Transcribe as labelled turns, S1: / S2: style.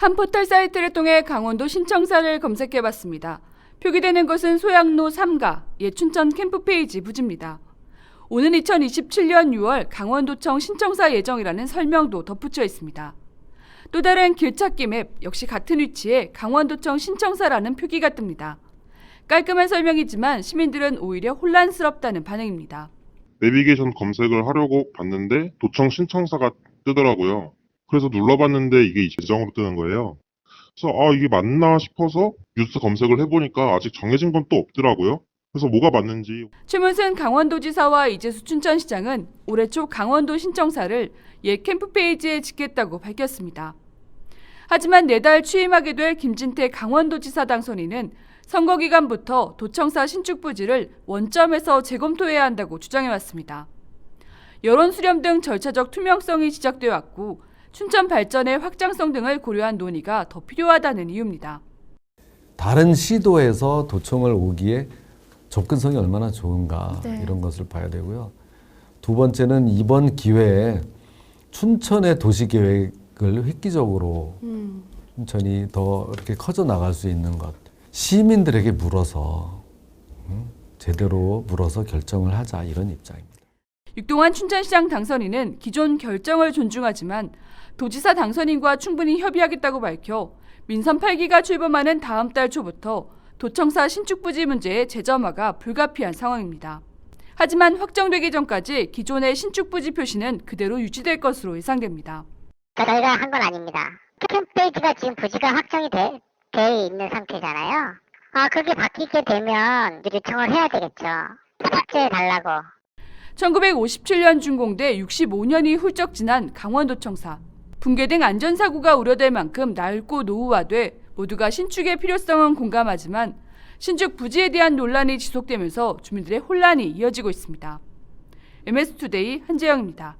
S1: 한 포털 사이트를 통해 강원도 신청사를 검색해봤습니다. 표기되는 것은 소양로 3가, 옛 춘천 캠프 페이지 부지입니다. 오는 2027년 6월 강원도청 신청사 예정이라는 설명도 덧붙여 있습니다. 또 다른 길찾기 맵 역시 같은 위치에 강원도청 신청사라는 표기가 뜹니다. 깔끔한 설명이지만 시민들은 오히려 혼란스럽다는 반응입니다.
S2: 내비게이션 검색을 하려고 봤는데 도청 신청사가 뜨더라고요. 그래서 눌러봤는데 이게 재정으로 뜨는 거예요. 그래서 아 이게 맞나 싶어서 뉴스 검색을 해보니까 아직 정해진 건 또 없더라고요. 그래서 뭐가 맞는지
S1: 최문순 강원도지사와 이재수 춘천시장은 올해 초 강원도 신청사를 옛 캠프 페이지에 짓겠다고 밝혔습니다. 하지만 내달 취임하게 될 김진태 강원도지사 당선인은 선거 기간부터 도청사 신축 부지를 원점에서 재검토해야 한다고 주장해왔습니다. 여론 수렴 등 절차적 투명성이 지적돼 왔고 춘천 발전의 확장성 등을 고려한 논의가 더 필요하다는 이유입니다.
S3: 다른 시도에서 도청을 오기에 접근성이 얼마나 좋은가
S1: 네.
S3: 이런 것을 봐야 되고요. 두 번째는 이번 기회에 춘천의 도시 계획을 획기적으로 춘천이 더 이렇게 커져 나갈 수 있는 것 시민들에게 물어서 음, 제대로 물어서 결정을 하자 이런 입장입니다.
S1: 육동환 춘천시장 당선인은 기존 결정을 존중하지만 도지사 당선인과 충분히 협의하겠다고 밝혀 민선 8기가 출범하는 다음 달 초부터 도청사 신축 부지 문제의 재점화가 불가피한 상황입니다. 하지만 확정되기 전까지 기존의 신축 부지 표시는 그대로 유지될 것으로 예상됩니다.
S4: 저희가 한 건 아닙니다. 캠페이지가 지금 부지가 확정이 돼, 돼 있는 상태잖아요. 아, 그게 바뀌게 되면 요청을 해야 되겠죠. 삭제해 달라고.
S1: 1957년 준공돼 65년이 훌쩍 지난 강원도청사. 붕괴 등 안전사고가 우려될 만큼 낡고 노후화돼 모두가 신축의 필요성은 공감하지만 신축 부지에 대한 논란이 지속되면서 주민들의 혼란이 이어지고 있습니다. MS투데이 한재영입니다.